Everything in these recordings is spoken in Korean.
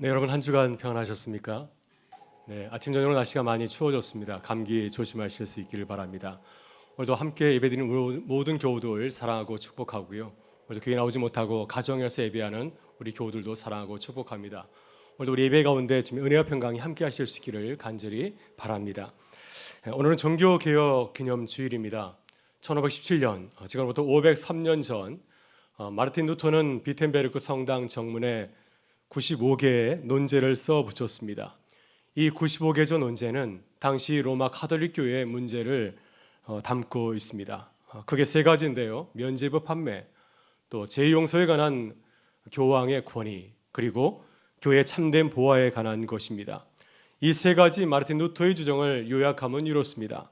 네, 여러분 한 주간 평안하셨습니까? 네, 아침 저녁으로 날씨가 많이 추워졌습니다. 감기 조심하실 수 있기를 바랍니다. 오늘도 함께 예배드리는 모- 모든 교우들 사랑하고 축복하고요. 오늘도 교회 나오지 못하고 가정에서 예배하는 우리 교우들도 사랑하고 축복합니다. 오늘도 우리 예배 가운데 좀 은혜와 평강이 함께 하실 수 있기를 간절히 바랍니다. 네, 오늘은 종교 개혁 기념 주일입니다. 1517년 어, 지금부터 503년 전 어, 마르틴 루터는 비텐베르크 성당 정문에 95개의 논제를 써 붙였습니다. 이 95개조 논제는 당시 로마 카톨릭 교회의 문제를 어, 담고 있습니다. 어, 그게 세 가지인데요. 면죄부 판매, 또 재용서에 관한 교황의 권위, 그리고 교회 참된 보화에 관한 것입니다. 이 세 가지 마르틴 루터의 주장을 요약하면 이렇습니다.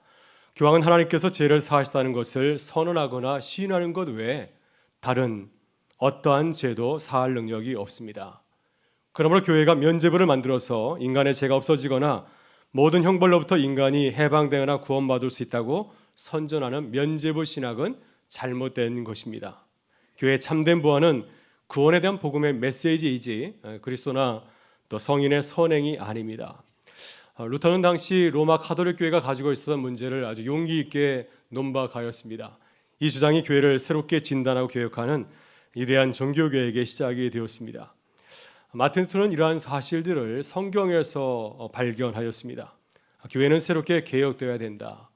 교황은 하나님께서 죄를 사하셨다는 것을 선언하거나 시인하는 것 외에 다른 어떠한 죄도 사할 능력이 없습니다. 그러므로 교회가 면죄부를 만들어서 인간의 죄가 없어지거나 모든 형벌로부터 인간이 해방되거나 구원받을 수 있다고 선전하는 면죄부 신학은 잘못된 것입니다. 교회의 참된 보안은 구원에 대한 복음의 메시지이지 에, 그리스도나 또 성인의 선행이 아닙니다. 어, 루터는 당시 로마 카톨릭 교회가 가지고 있었던 문제를 아주 용기 있게 논박하였습니다. 이 주장이 교회를 새롭게 진단하고 개혁하는 위대한 종교 개혁의 시작이 되었습니다. 마틴 루터는 이러한 사실들을 성경에서 어, 발견하였습니다. 교회는 새롭게 개혁되어야 된다.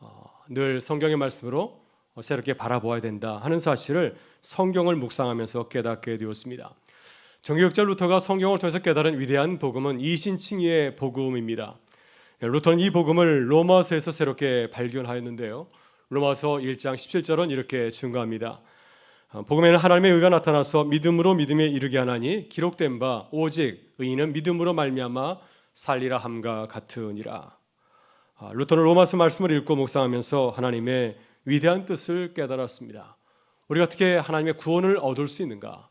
어, 늘 성경의 말씀으로 어, 새롭게 바라보아야 된다 하는 사실을 성경을 묵상하면서 깨닫게 되었습니다. 종교학자 루터가 성경을 통해서 깨달은 위대한 복음은 이신칭의 복음입니다. 루터는 이 복음을 로마서에서 새롭게 발견하였는데요. 로마서 1장 17절은 이렇게 증거합니다. 어, 복음에는 하나님의 의가 나타나서 믿음으로 믿음에 이르게 하나니 기록된 바 오직 의인은 믿음으로 말미암아 살리라 함과 같으니라. 아, 루터는 로마서 말씀을 읽고 묵상하면서 하나님의 위대한 뜻을 깨달았습니다. 우리가 어떻게 하나님의 구원을 얻을 수 있는가?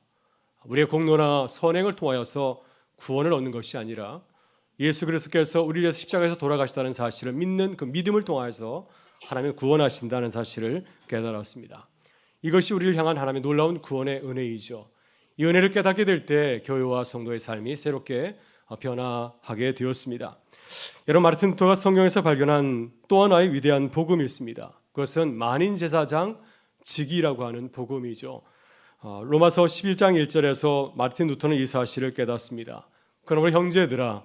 우리의 공로나 선행을 통하여서 구원을 얻는 것이 아니라 예수 그리스도께서 우리를 위해서 십자가에서 돌아가시다는 사실을 믿는 그 믿음을 통하여서 하나님을 구원하신다는 사실을 깨달았습니다. 이것이 우리를 향한 하나님의 놀라운 구원의 은혜이죠. 이 은혜를 깨닫게 될 때 교회와 성도의 삶이 새롭게 변화하게 되었습니다. 여러분 마르틴 루터가 성경에서 발견한 또 하나의 위대한 복음이 있습니다. 그것은 만인 제사장 직이라고 하는 복음이죠. 어, 로마서 11장 1절에서 마르틴 루터는 이 사실을 깨닫습니다. 그러므로 형제들아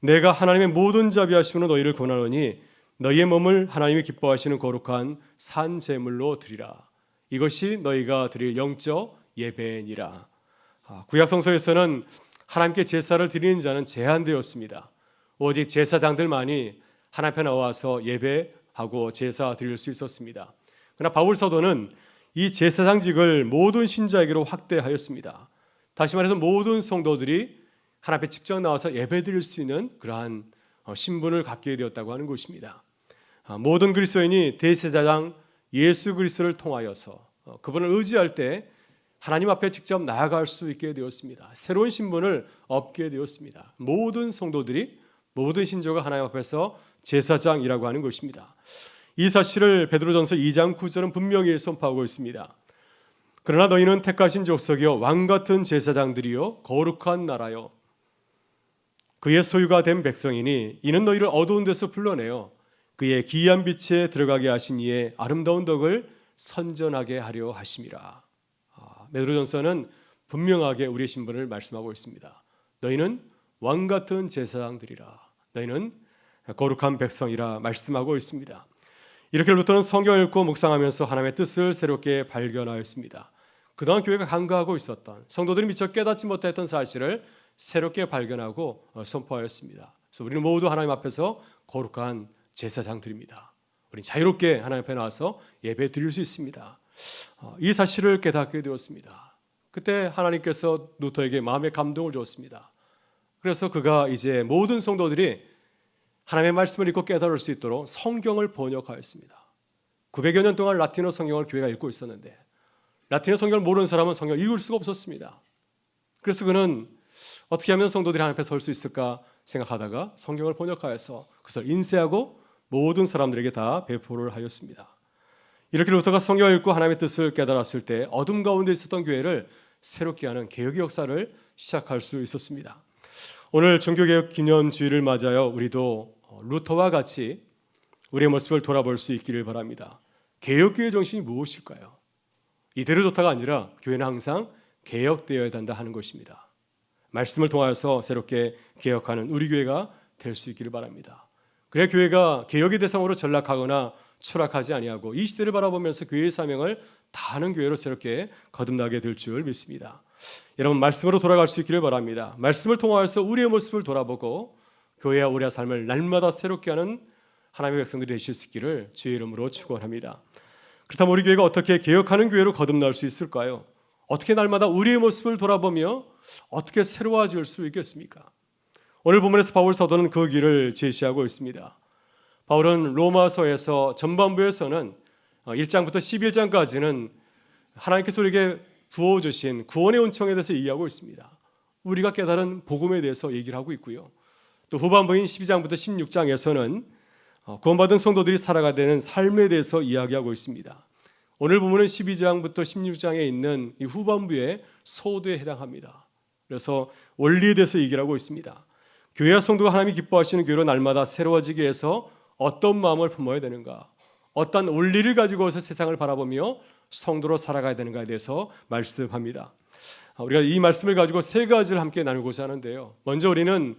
내가 하나님의 모든 자비하심으로 너희를 권하노니 너희의 몸을 하나님이 기뻐하시는 거룩한 산 제물로 드리라. 이것이 너희가 드릴 영적 예배니라. 아, 구약 성서에서는 하나님께 제사를 드리는 자는 제한되었습니다. 오직 제사장들만이 하나님 앞에 나와서 예배하고 제사 드릴 수 있었습니다. 그러나 바울 사도는 이 제사장직을 모든 신자에게로 확대하였습니다. 다시 말해서 모든 성도들이 하나님 앞에 직접 나와서 예배드릴 수 있는 그러한 어, 신분을 갖게 되었다고 하는 것입니다. 아, 모든 그리스도인이 대제사장 예수 그리스도를 통하여서 어, 그분을 의지할 때 하나님 앞에 직접 나아갈 수 있게 되었습니다. 새로운 신분을 얻게 되었습니다. 모든 성도들이 모든 신조가 하나님 앞에서 제사장이라고 하는 것입니다. 이 사실을 베드로전서 2장 9절은 분명히 선포하고 있습니다. 그러나 너희는 택하신 족속이요 왕 같은 제사장들이요 거룩한 나라요 그의 소유가 된 백성이니 이는 너희를 어두운 데서 불러내어 그의 기이한 빛에 들어가게 하신 이의 아름다운 덕을 선전하게 하려 하심이라. 아, 베드로전서는 분명하게 우리의 신분을 말씀하고 있습니다. 너희는 왕 같은 제사장들이라. 너희는 거룩한 백성이라 말씀하고 있습니다. 이렇게 루터는 성경을 읽고 묵상하면서 하나님의 뜻을 새롭게 발견하였습니다. 그동안 교회가 간과하고 있었던 성도들이 미처 깨닫지 못했던 사실을 새롭게 발견하고 어, 선포하였습니다. 그래서 우리는 모두 하나님 앞에서 거룩한 제사장들입니다. 우리 자유롭게 하나님 앞에 나와서 예배 드릴 수 있습니다. 어, 이 사실을 깨닫게 되었습니다. 그때 하나님께서 루터에게 마음의 감동을 주었습니다. 그래서 그가 이제 모든 성도들이 하나님의 말씀을 읽고 깨달을 수 있도록 성경을 번역하였습니다. 900여 년 동안 라틴어 성경을 교회가 읽고 있었는데 라틴어 성경을 모르는 사람은 성경을 읽을 수가 없었습니다. 그래서 그는 어떻게 하면 성도들이 하나님 앞에 설 수 있을까 생각하다가 성경을 번역하여서 그것을 인쇄하고 모든 사람들에게 다 배포를 하였습니다. 이렇게 루터가 성경을 읽고 하나님의 뜻을 깨달았을 때 어둠 가운데 있었던 교회를 새롭게 하는 개혁의 역사를 시작할 수 있었습니다. 오늘 종교개혁 기념주의를 맞아요. 우리도 어, 루터와 같이 우리의 모습을 돌아볼 수 있기를 바랍니다. 개혁교회 정신이 무엇일까요? 이대로 좋다가 아니라 교회는 항상 개혁되어야 한다 하는 것입니다. 말씀을 통하여서 새롭게 개혁하는 우리 교회가 될 수 있기를 바랍니다. 그래야 교회가 개혁의 대상으로 전락하거나 추락하지 아니하고 이 시대를 바라보면서 교회의 사명을 다하는 교회로 새롭게 거듭나게 될 줄 믿습니다. 여러분 말씀으로 돌아갈 수 있기를 바랍니다. 말씀을 통하여서 우리의 모습을 돌아보고 교회와 우리의 삶을 날마다 새롭게 하는 하나님의 백성들이 되실 수 있기를 주의 이름으로 축원합니다. 그렇다면 우리 교회가 어떻게 개혁하는 교회로 거듭날 수 있을까요? 어떻게 날마다 우리의 모습을 돌아보며 어떻게 새로워질 수 있겠습니까? 오늘 본문에서 바울 사도는 그 길을 제시하고 있습니다. 바울은 로마서에서 전반부에서는 1장부터 11장까지는 하나님께서 우리에게 부어 주신 구원의 은총에 대해서 얘기하고 있습니다. 우리가 깨달은 복음에 대해서 얘기를 하고 있고요. 또 후반부인 12장부터 16장에서는 어, 구원받은 성도들이 살아가야 되는 삶에 대해서 이야기하고 있습니다. 오늘 부분은 12장부터 16장에 있는 이 후반부의 소도에 해당합니다. 그래서 원리에 대해서 얘기를 하고 있습니다. 교회와 성도가 하나님이 기뻐하시는 교회로 날마다 새로워지기 위해서 어떤 마음을 품어야 되는가, 어떤 원리를 가지고서 세상을 바라보며 성도로 살아가야 되는가에 대해서 말씀합니다. 아, 우리가 이 말씀을 가지고 세 가지를 함께 나누고자 하는데요. 먼저 우리는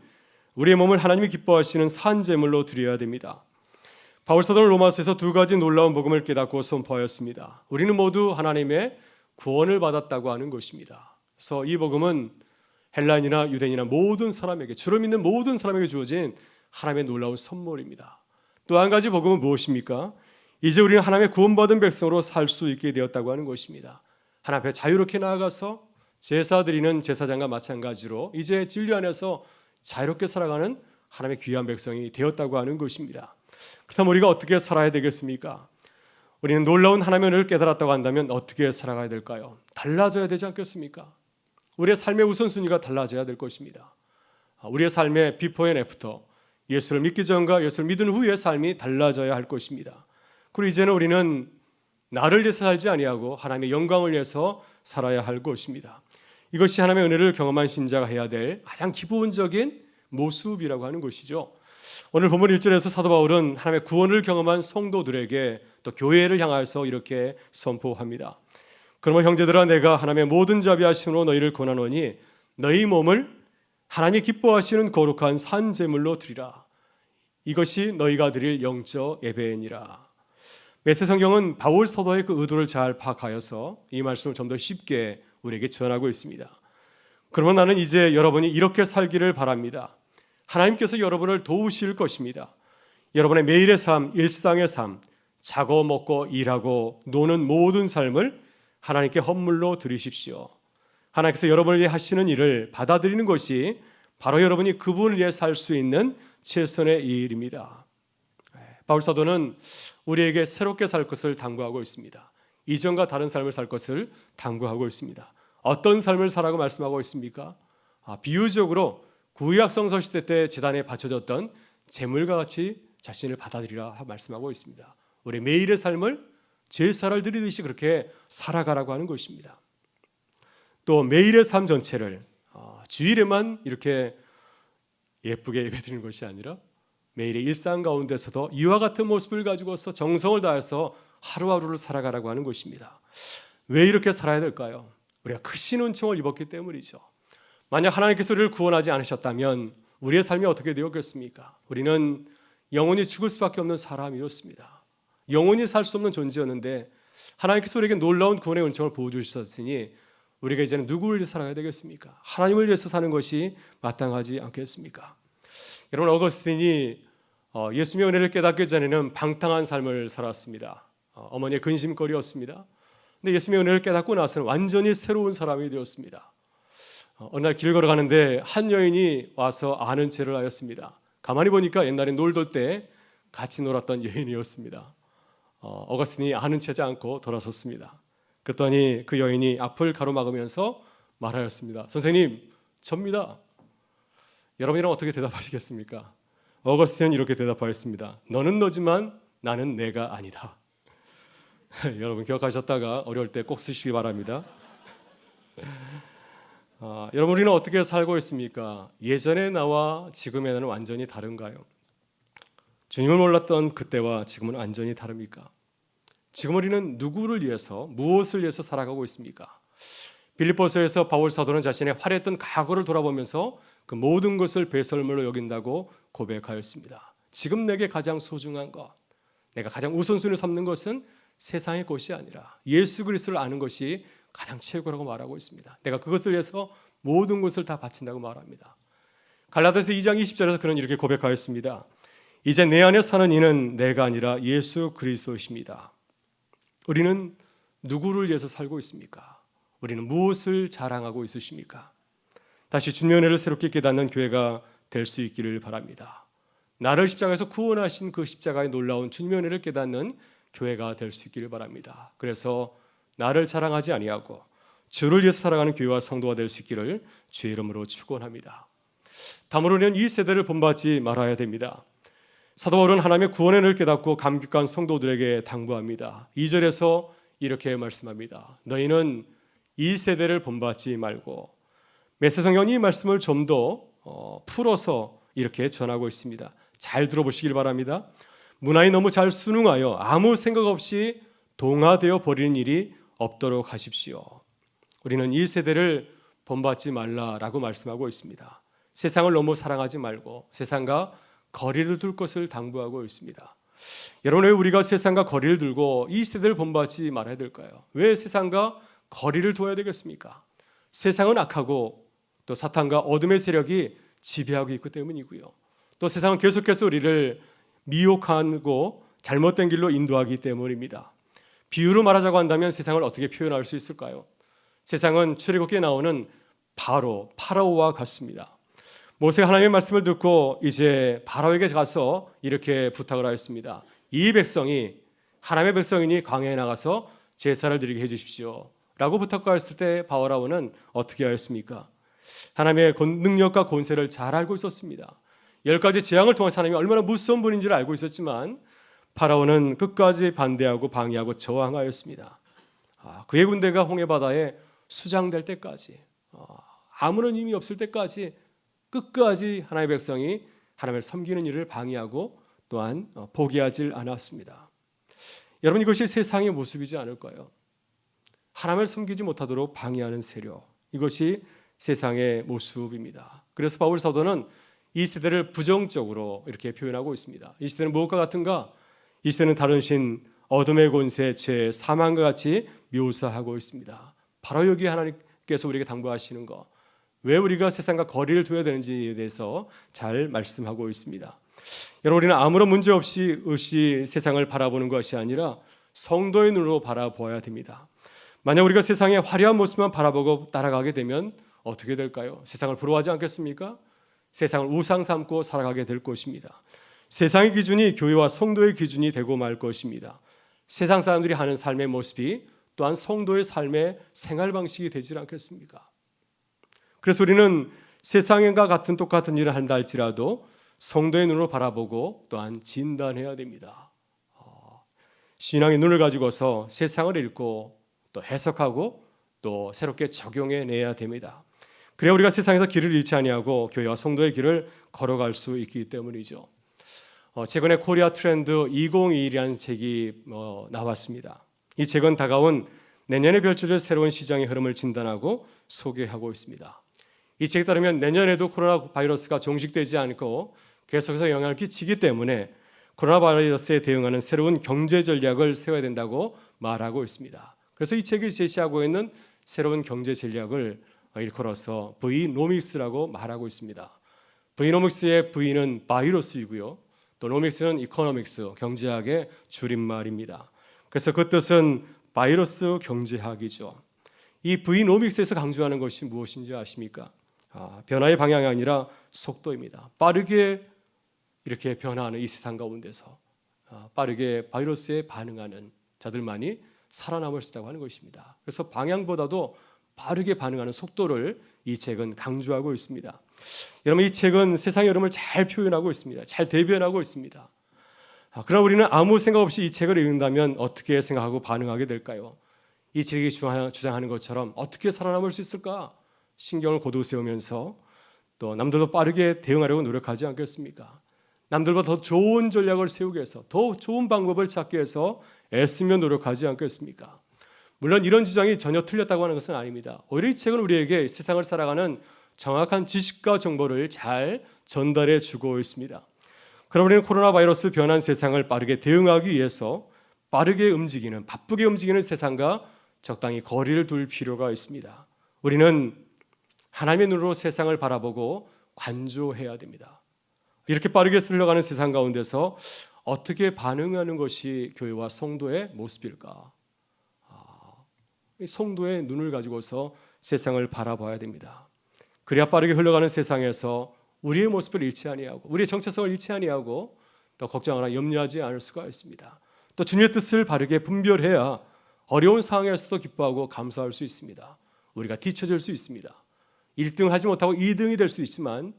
우리의 몸을 하나님이 기뻐하시는 산 제물로 드려야 됩니다. 바울 사도는 로마서에서 두 가지 놀라운 복음을 깨닫고 선포하였습니다. 우리는 모두 하나님의 구원을 받았다고 하는 것입니다. 그래서 이 복음은 헬라인이나 유대인이나 모든 사람에게 주로 믿는 모든 사람에게 주어진 하나님의 놀라운 선물입니다. 또 한 가지 복음은 무엇입니까? 이제 우리는 하나님의 구원받은 백성으로 살 수 있게 되었다고 하는 것입니다. 하나님 앞에 자유롭게 나아가서 제사 드리는 제사장과 마찬가지로 이제 진리 안에서 자유롭게 살아가는 하나님의 귀한 백성이 되었다고 하는 것입니다. 그렇다면 우리가 어떻게 살아야 되겠습니까? 우리는 놀라운 은혜를 깨달았다고 한다면 어떻게 살아가야 될까요? 달라져야 되지 않겠습니까? 우리의 삶의 우선순위가 달라져야 될 것입니다. 우리의 삶의 비포 앤 애프터, 예수를 믿기 전과 예수를 믿은 후의 삶이 달라져야 할 것입니다. 그리고 이제는 우리는 나를 위해서 살지 아니하고 하나님의 영광을 위해서 살아야 할 것입니다. 이것이 하나님의 은혜를 경험한 신자가 해야 될 가장 기본적인 모습이라고 하는 것이죠. 오늘 본문 1절에서 사도 바울은 하나님의 구원을 경험한 성도들에게 또 교회를 향하여서 이렇게 선포합니다. 그러면 형제들아 내가 하나님의 모든 자비하심으로 너희를 권하노니 너희 몸을 하나님이 기뻐하시는 거룩한 산 제물로 드리라. 이것이 너희가 드릴 영적 예배니라. 메세 성경은 바울 사도의 그 의도를 잘 파악하여서 이 말씀을 좀 더 쉽게 우리에게 전하고 있습니다. 그러면 나는 이제 여러분이 이렇게 살기를 바랍니다. 하나님께서 여러분을 도우실 것입니다. 여러분의 매일의 삶, 일상의 삶, 자고 먹고 일하고 노는 모든 삶을 하나님께 헌물로 드리십시오. 하나님께서 여러분을 위해 하시는 일을 받아들이는 것이 바로 여러분이 그분을 위해 살 수 있는 최선의 일입니다. 바울 사도는 우리에게 새롭게 살 것을 당부하고 있습니다. 이전과 다른 삶을 살 것을 당부하고 있습니다. 어떤 삶을 살라고 말씀하고 있습니까? 아, 비유적으로 구약 성서 시대 때 제단에 바쳐졌던 제물과 같이 자신을 받아들이라 말씀하고 있습니다. 우리 매일의 삶을 제사를 드리듯이 그렇게 살아가라고 하는 것입니다. 또 매일의 삶 전체를 어, 주일에만 이렇게 예쁘게 예배드리는 것이 아니라 매일의 일상 가운데서도 이와 같은 모습을 가지고서 정성을 다해서 하루하루를 살아가라고 하는 것입니다. 왜 이렇게 살아야 될까요? 우리가 크신 은총을 입었기 때문이죠. 만약 하나님께서 우리를 구원하지 않으셨다면 우리의 삶이 어떻게 되었겠습니까? 우리는 영원히 죽을 수밖에 없는 사람이었습니다. 영원히 살 수 없는 존재였는데 하나님께서 우리에게 놀라운 구원의 은총을 보여주셨으니 우리가 이제는 누구를 위해 살아야 되겠습니까? 하나님을 위해서 사는 것이 마땅하지 않겠습니까? 여러분 어거스틴이 어, 예수님의 은혜를 깨닫기 전에는 방탕한 삶을 살았습니다. 어, 어머니의 근심거리였습니다. 근데 예수님의 은혜를 깨닫고 나서는 완전히 새로운 사람이 되었습니다. 어, 어느 날 길 걸어가는데 한 여인이 와서 아는 체를 하였습니다. 가만히 보니까 옛날에 놀돌 때 같이 놀았던 여인이었습니다. 어거스틴이 아는 체지 않고 돌아섰습니다. 그랬더니 그 여인이 앞을 가로막으면서 말하였습니다. 선생님, 접니다. 여러분이랑 어떻게 대답하시겠습니까? 어거스틴은 이렇게 대답하였습니다. 너는 너지만 나는 내가 아니다. 여러분 기억하셨다가 어려울 때 꼭 쓰시기 바랍니다. 아, 여러분 우리는 어떻게 살고 있습니까? 예전의 나와 지금의 나는 완전히 다른가요? 주님을 몰랐던 그때와 지금은 완전히 다릅니까? 지금 우리는 누구를 위해서 무엇을 위해서 살아가고 있습니까? 빌립보서에서 바울 사도는 자신의 화려했던 과거를 돌아보면서 그 모든 것을 배설물로 여긴다고 고백하였습니다. 지금 내게 가장 소중한 것, 내가 가장 우선순위 삼는 것은 세상의 것이 아니라 예수 그리스도를 아는 것이 가장 최고라고 말하고 있습니다. 내가 그것을 위해서 모든 것을 다 바친다고 말합니다. 갈라디아서 2장 20절에서 그는 이렇게 고백하였습니다. 이제 내 안에 사는 이는 내가 아니라 예수 그리스도십니다. 우리는 누구를 위해서 살고 있습니까? 우리는 무엇을 자랑하고 있으십니까? 다시 주님의 은혜를 새롭게 깨닫는 교회가 될 수 있기를 바랍니다. 나를 십자가에서 구원하신 그 십자가의 놀라운 주님의 은혜를 깨닫는 교회가 될 수 있기를 바랍니다. 그래서 나를 자랑하지 아니하고 주를 위해서 살아가는 교회와 성도가 될 수 있기를 주의 이름으로 축원합니다. 다음으로는 이 세대를 본받지 말아야 됩니다. 사도 바울은 하나님의 구원의 은혜를 깨닫고 감격한 성도들에게 당부합니다. 2절에서 이렇게 말씀합니다. 너희는 이 세대를 본받지 말고 메세성경이 이 말씀을 좀더 어, 풀어서 이렇게 전하고 있습니다. 잘 들어보시길 바랍니다. 문화에 너무 잘 순응하여 아무 생각 없이 동화되어 버리는 일이 없도록 하십시오. 우리는 이 세대를 본받지 말라라고 말씀하고 있습니다. 세상을 너무 사랑하지 말고 세상과 거리를 둘 것을 당부하고 있습니다. 여러분 왜 우리가 세상과 거리를 들고 이 세대를 본받지 말아야 될까요? 왜 세상과 거리를 둬야 되겠습니까? 세상은 악하고 또 사탄과 어둠의 세력이 지배하고 있기 때문이고요. 또 세상은 계속해서 우리를 미혹하고 잘못된 길로 인도하기 때문입니다. 비유로 말하자고 한다면 세상을 어떻게 표현할 수 있을까요? 세상은 출애굽기에 나오는 바로 파라오와 같습니다. 모세가 하나님의 말씀을 듣고 이제 바로에게 가서 이렇게 부탁을 하였습니다. 이 백성이 하나님의 백성이니 광야에 나가서 제사를 드리게 해 주십시오. 라고 부탁하였을 때 바오라오는 어떻게 하였습니까? 하나님의 능력과 권세를 잘 알고 있었습니다. 열 가지 재앙을 통해 하나님이 얼마나 무서운 분인지를 알고 있었지만 파라오는 끝까지 반대하고 방해하고 저항하였습니다. 아, 그의 군대가 홍해 바다에 수장될 때까지 아, 아무런 의미 없을 때까지 끝까지 하나님의 백성이 하나님을 섬기는 일을 방해하고 또한 어, 포기하지 않았습니다. 여러분 이것이 세상의 모습이지 않을까요? 하나님을 섬기지 못하도록 방해하는 세력 이것이 세상의 모습입니다. 그래서 바울 사도는 이 시대를 부정적으로 이렇게 표현하고 있습니다. 이 시대는 무엇과 같은가? 이 시대는 다른 신 어둠의 권세, 죄, 사망과 같이 묘사하고 있습니다. 바로 여기 하나님께서 우리에게 당부하시는 거. 왜 우리가 세상과 거리를 둬야 되는지에 대해서 잘 말씀하고 있습니다. 여러분 우리는 아무런 문제 없이 없이 세상을 바라보는 것이 아니라 성도의 눈으로 바라보아야 됩니다. 만약 우리가 세상의 화려한 모습만 바라보고 따라가게 되면 어떻게 될까요? 세상을 부러워하지 않겠습니까? 세상을 우상 삼고 살아가게 될 것입니다. 세상의 기준이 교회와 성도의 기준이 되고 말 것입니다. 세상 사람들이 하는 삶의 모습이 또한 성도의 삶의 생활 방식이 되지 않겠습니까? 그래서 우리는 세상과 같은 똑같은 일을 한다 할지라도 성도의 눈으로 바라보고 또한 진단해야 됩니다. 어, 신앙의 눈을 가지고서 세상을 읽고 또 해석하고 또 새롭게 적용해 내야 됩니다. 그래야 우리가 세상에서 길을 잃지 아니하고 교회와 성도의 길을 걸어갈 수 있기 때문이죠. 어, 최근에 코리아 트렌드 2021이라는 책이 어, 나왔습니다. 이 책은 다가온 내년에 펼쳐질 새로운 시장의 흐름을 진단하고 소개하고 있습니다. 이 책에 따르면 내년에도 코로나 바이러스가 종식되지 않고 계속해서 영향을 끼치기 때문에 코로나 바이러스에 대응하는 새로운 경제 전략을 세워야 된다고 말하고 있습니다. 그래서 이 책이 제시하고 있는 새로운 경제 전략을 일컬어서 V노믹스라고 말하고 있습니다. V노믹스의 V는 바이러스이고요. 또 노믹스는 이코노믹스, 경제학의 줄임말입니다. 그래서 그 뜻은 바이러스 경제학이죠. 이 V노믹스에서 강조하는 것이 무엇인지 아십니까? 아, 변화의 방향이 아니라 속도입니다. 빠르게 이렇게 변화하는 이 세상 가운데서 아, 빠르게 바이러스에 반응하는 자들만이 살아남을 수 있다고 하는 것입니다. 그래서 방향보다도 빠르게 반응하는 속도를 이 책은 강조하고 있습니다. 여러분 이 책은 세상의 흐름을 잘 표현하고 있습니다. 잘 대변하고 있습니다. 아, 그러나 우리는 아무 생각 없이 이 책을 읽는다면 어떻게 생각하고 반응하게 될까요? 이 책이 주장하는 것처럼 어떻게 살아남을 수 있을까? 신경을 고도 세우면서 또 남들도 빠르게 대응하려고 노력하지 않겠습니까? 남들보다 더 좋은 전략을 세우기 위해서 더 좋은 방법을 찾기 위해서 애쓰며 노력하지 않겠습니까? 물론 이런 주장이 전혀 틀렸다고 하는 것은 아닙니다. 오히려 이 책은 우리에게 세상을 살아가는 정확한 지식과 정보를 잘 전달해 주고 있습니다. 그럼 우리는 코로나 바이러스 변한 세상을 빠르게 대응하기 위해서 빠르게 움직이는 바쁘게 움직이는 세상과 적당히 거리를 둘 필요가 있습니다. 우리는 하나님의 눈으로 세상을 바라보고 관조해야 됩니다. 이렇게 빠르게 흘러가는 세상 가운데서 어떻게 반응하는 것이 교회와 성도의 모습일까? 아, 이 성도의 눈을 가지고서 세상을 바라봐야 됩니다. 그래야 빠르게 흘러가는 세상에서 우리의 모습을 잃지 아니하고 우리의 정체성을 잃지 아니하고 또 걱정하나 염려하지 않을 수가 있습니다. 또 주님의 뜻을 바르게 분별해야 어려운 상황에서도 기뻐하고 감사할 수 있습니다. 우리가 뒤처질 수 있습니다. 1등 하지 못하고 2등이 될 수 있지만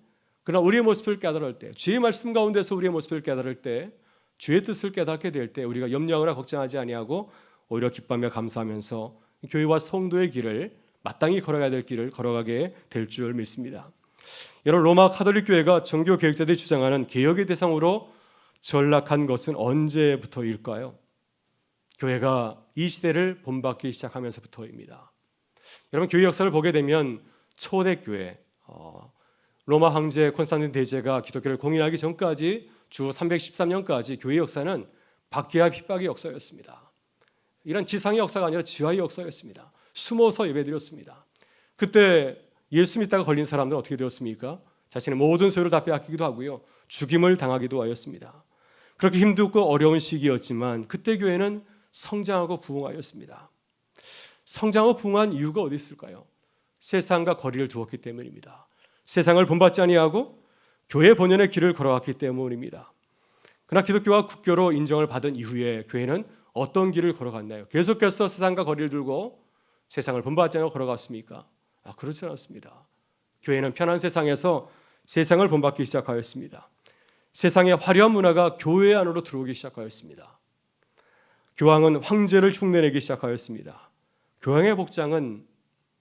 그러나 우리의 모습을 깨달을 때 주의 말씀 가운데서 우리의 모습을 깨달을 때 주의 뜻을 깨닫게 될 때 우리가 염려하거나 걱정하지 아니하고 오히려 기뻐하며 감사하면서 교회와 성도의 길을 마땅히 걸어가야 될 길을 걸어가게 될 줄 믿습니다. 여러분 로마 카톨릭 교회가 정교 계획자들이 주장하는 개혁의 대상으로 전락한 것은 언제부터일까요? 교회가 이 시대를 본받기 시작하면서부터입니다. 여러분 교회 역사를 보게 되면 초대교회 어, 로마 황제 콘스탄틴 대제가 기독교를 공인하기 전까지 주 313년까지 교회 역사는 박해와 핍박의 역사였습니다. 이런 지상의 역사가 아니라 지하의 역사였습니다. 숨어서 예배드렸습니다. 그때 예수 믿다가 걸린 사람들은 어떻게 되었습니까? 자신의 모든 소유를 다 빼앗기기도 하고요. 죽임을 당하기도 하였습니다. 그렇게 힘들고 어려운 시기였지만 그때 교회는 성장하고 부흥하였습니다. 성장하고 부흥한 이유가 어디 있을까요? 세상과 거리를 두었기 때문입니다. 세상을 본받지 아니하고 교회 본연의 길을 걸어왔기 때문입니다. 그러나 기독교와 국교로 인정을 받은 이후에 교회는 어떤 길을 걸어갔나요? 계속해서 세상과 거리를 두고 세상을 본받지 않고 걸어갔습니까? 아, 그렇지 않습니다. 교회는 편한 세상에서 세상을 본받기 시작하였습니다. 세상의 화려한 문화가 교회 안으로 들어오기 시작하였습니다. 교황은 황제를 흉내내기 시작하였습니다. 교황의 복장은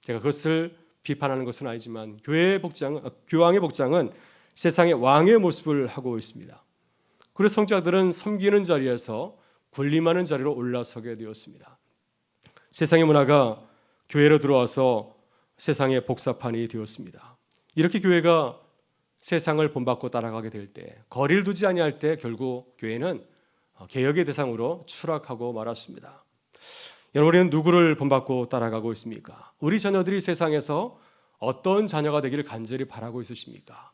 제가 그것을 비판하는 것은 아니지만 교회의 복장, 교황의 복장은 세상의 왕의 모습을 하고 있습니다. 그래서 성자들은 섬기는 자리에서 군림하는 자리로 올라서게 되었습니다. 세상의 문화가 교회로 들어와서 세상의 복사판이 되었습니다. 이렇게 교회가 세상을 본받고 따라가게 될 때, 거리를 두지 아니할 때 결국 교회는 개혁의 대상으로 추락하고 말았습니다. 여러분 우리는 누구를 본받고 따라가고 있습니까? 우리 자녀들이 세상에서 어떤 자녀가 되기를 간절히 바라고 있으십니까?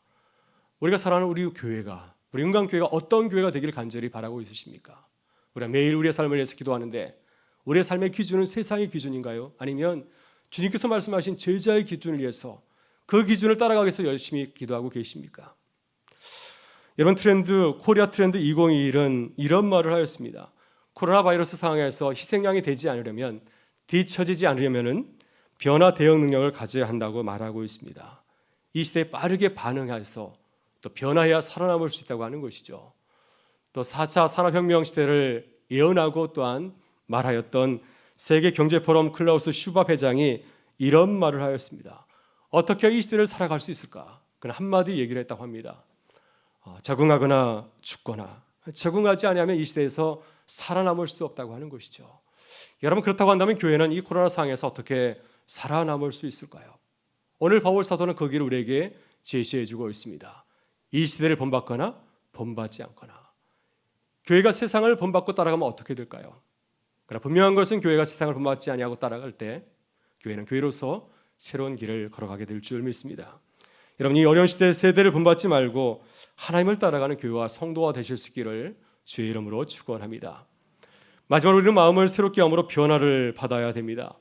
우리가 사랑하는 우리 교회가 우리 은강교회가 어떤 교회가 되기를 간절히 바라고 있으십니까? 우리가 매일 우리의 삶을 위해서 기도하는데 우리의 삶의 기준은 세상의 기준인가요? 아니면 주님께서 말씀하신 제자의 기준을 위해서 그 기준을 따라가기 위해서 열심히 기도하고 계십니까? 이런 트렌드 코리아 트렌드 2021은 이런 말을 하였습니다. 코로나 바이러스 상황에서 희생양이 되지 않으려면 뒤처지지 않으려면은 변화 대응 능력을 가져야 한다고 말하고 있습니다. 이 시대에 빠르게 반응해서 또 변화해야 살아남을 수 있다고 하는 것이죠. 또 4차 산업혁명 시대를 예언하고 또한 말하였던 세계 경제 포럼 클라우스 슈밥 회장이 이런 말을 하였습니다. 어떻게 이 시대를 살아갈 수 있을까? 그는 한마디 얘기를 했다고 합니다. 어, 적응하거나 죽거나 적응하지 않으면 이 시대에서 살아남을 수 없다고 하는 것이죠. 여러분 그렇다고 한다면 교회는 이 코로나 상황에서 어떻게 살아남을 수 있을까요? 오늘 바울 사도는 그 길을 우리에게 제시해 주고 있습니다. 이 시대를 본받거나 본받지 않거나 교회가 세상을 본받고 따라가면 어떻게 될까요? 그러나 분명한 것은 교회가 세상을 본받지 아니하고 따라갈 때 교회는 교회로서 새로운 길을 걸어가게 될 줄 믿습니다. 여러분 이 어려운 시대 세대를 본받지 말고 하나님을 따라가는 교회와 성도가 되실 수 있기를 주의 이름으로 축원합니다. 마지막으로 우리는 마음을 새롭게 함으로 변화를 받아야 됩니다.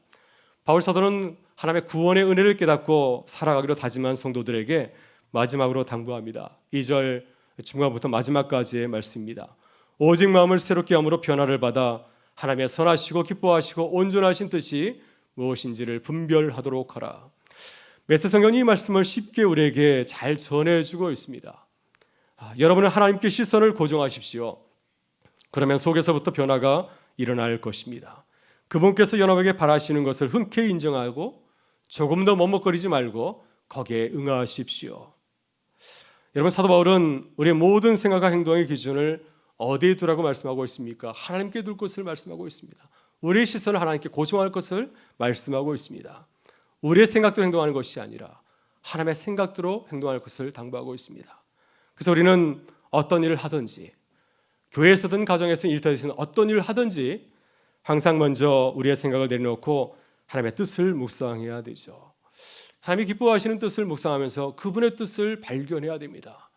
바울 사도는 하나님의 구원의 은혜를 깨닫고 살아가기로 다짐한 성도들에게 마지막으로 당부합니다. 2절 중간부터 마지막까지의 말씀입니다. 오직 마음을 새롭게 함으로 변화를 받아 하나님의 선하시고 기뻐하시고 온전하신 뜻이 무엇인지를 분별하도록 하라. 메세 성경이 이 말씀을 쉽게 우리에게 잘 전해주고 있습니다. 아, 여러분은 하나님께 시선을 고정하십시오. 그러면 속에서부터 변화가 일어날 것입니다. 그분께서 여러분에게 바라시는 것을 흔쾌히 인정하고 조금 더 머뭇거리지 말고 거기에 응하십시오. 여러분 사도 바울은 우리의 모든 생각과 행동의 기준을 어디에 두라고 말씀하고 있습니까? 하나님께 둘 것을 말씀하고 있습니다. 우리의 시선을 하나님께 고정할 것을 말씀하고 있습니다. 우리의 생각대로 행동하는 것이 아니라 하나님의 생각대로 행동할 것을 당부하고 있습니다. 그래서 우리는 어떤 일을 하든지 교회에서든 가정에서든 일터에서든 어떤 일을 하든지 항상 먼저 우리의 생각을 내려놓고 하나님의 뜻을 묵상해야 되죠. 하나님이 기뻐하시는 뜻을 묵상하면서 그분의 뜻을 발견해야 됩니다.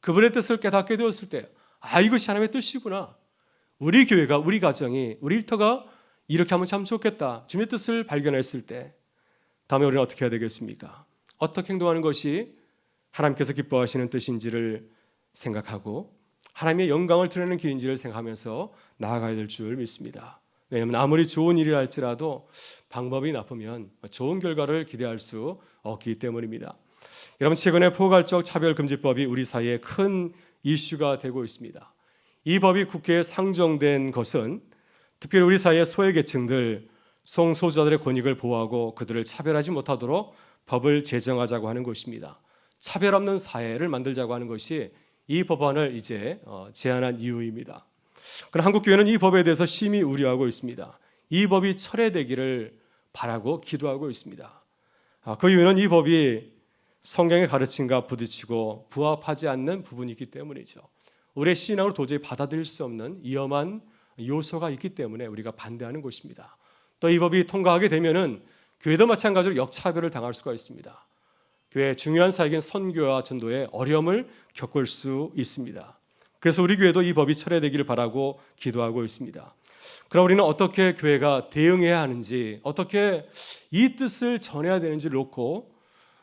그분의 뜻을 깨닫게 되었을 때, 아 이것이 하나님의 뜻이구나. 우리 교회가, 우리 가정이, 우리 일터가 이렇게 하면 참 좋겠다. 주님의 뜻을 발견했을 때, 다음에 우리는 어떻게 해야 되겠습니까? 어떻게 행동하는 것이 하나님께서 기뻐하시는 뜻인지를 생각하고 하나님의 영광을 드러내는 길인지를 생각하면서 나아가야 될 줄 믿습니다. 왜냐하면 아무리 좋은 일이라 할지라도 방법이 나쁘면 좋은 결과를 기대할 수 없기 때문입니다. 여러분 최근에 포괄적 차별금지법이 우리 사이에 큰 이슈가 되고 있습니다. 이 법이 국회에 상정된 것은 특별히 우리 사이의 소외계층들, 성소수자들의 권익을 보호하고 그들을 차별하지 못하도록 법을 제정하자고 하는 것입니다. 차별 없는 사회를 만들자고 하는 것이 이 법안을 이제 어, 제안한 이유입니다. 그러나 한국 교회는 이 법에 대해서 심히 우려하고 있습니다. 이 법이 철회되기를 바라고 기도하고 있습니다. 아, 그 이유는 이 법이 성경의 가르침과 부딪히고 부합하지 않는 부분이 있기 때문이죠. 우리의 신앙을 도저히 받아들일 수 없는 위험한 요소가 있기 때문에 우리가 반대하는 것입니다. 또 이 법이 통과하게 되면은 교회도 마찬가지로 역차별을 당할 수가 있습니다. 교회 중요한 사역인 선교와 전도에 어려움을 겪을 수 있습니다. 그래서 우리 교회도 이 법이 철회되기를 바라고 기도하고 있습니다. 그럼 우리는 어떻게 교회가 대응해야 하는지, 어떻게 이 뜻을 전해야 되는지를 놓고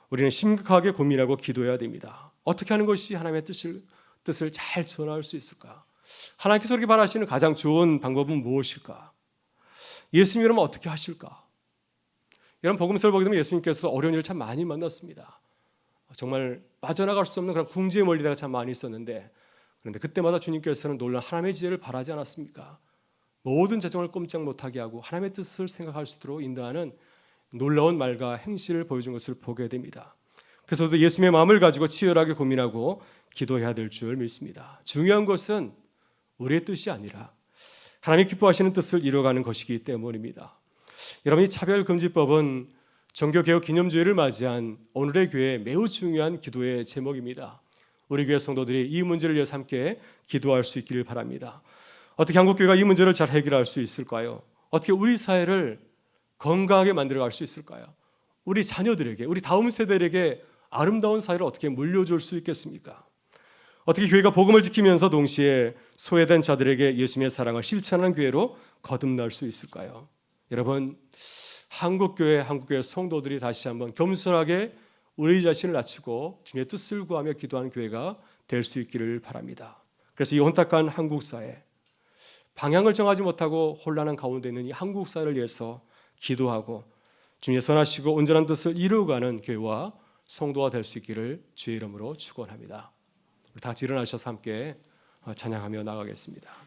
우리는 심각하게 고민하고 기도해야 됩니다. 어떻게 하는 것이 하나님의 뜻을 뜻을 잘 전할 수 있을까? 하나님께서 그렇게 바라시는 가장 좋은 방법은 무엇일까? 예수님 여러분 어떻게 하실까? 여러분 복음서를 보게 되면 예수님께서 어려운 일을 참 많이 만났습니다. 정말 빠져나갈 수 없는 그런 궁지에 몰리다가 참 많이 있었는데 그런데 그때마다 주님께서는 놀란 하나님의 지혜를 바라지 않았습니까? 모든 재정을 꼼짝 못하게 하고 하나님의 뜻을 생각할 수 있도록 인도하는 놀라운 말과 행실을 보여준 것을 보게 됩니다. 그래서 예수님의 마음을 가지고 치열하게 고민하고 기도해야 될 줄 믿습니다. 중요한 것은 우리의 뜻이 아니라 하나님이 기뻐하시는 뜻을 이루어가는 것이기 때문입니다. 여러분 이 차별금지법은 정교개혁 기념주의를 맞이한 오늘의 교회 매우 중요한 기도의 제목입니다. 우리 교회 성도들이 이 문제를 위해서 함께 기도할 수 있기를 바랍니다. 어떻게 한국 교회가 이 문제를 잘 해결할 수 있을까요? 어떻게 우리 사회를 건강하게 만들어 갈 수 있을까요? 우리 자녀들에게, 우리 다음 세대에게 아름다운 사회를 어떻게 물려줄 수 있겠습니까? 어떻게 교회가 복음을 지키면서 동시에 소외된 자들에게 예수님의 사랑을 실천하는 교회로 거듭날 수 있을까요? 여러분, 한국 교회, 한국 교회 성도들이 다시 한번 겸손하게 우리 자신을 낮추고 주님의 뜻을 구하며 기도하는 교회가 될 수 있기를 바랍니다. 그래서 이 혼탁한 한국 사회, 방향을 정하지 못하고 혼란한 가운데 있는 이 한국 사회를 위해서 기도하고 주님의 선하시고 온전한 뜻을 이루어가는 교회와 성도가 될 수 있기를 주의 이름으로 축원합니다. 다 일어나셔서 함께 찬양하며 나가겠습니다.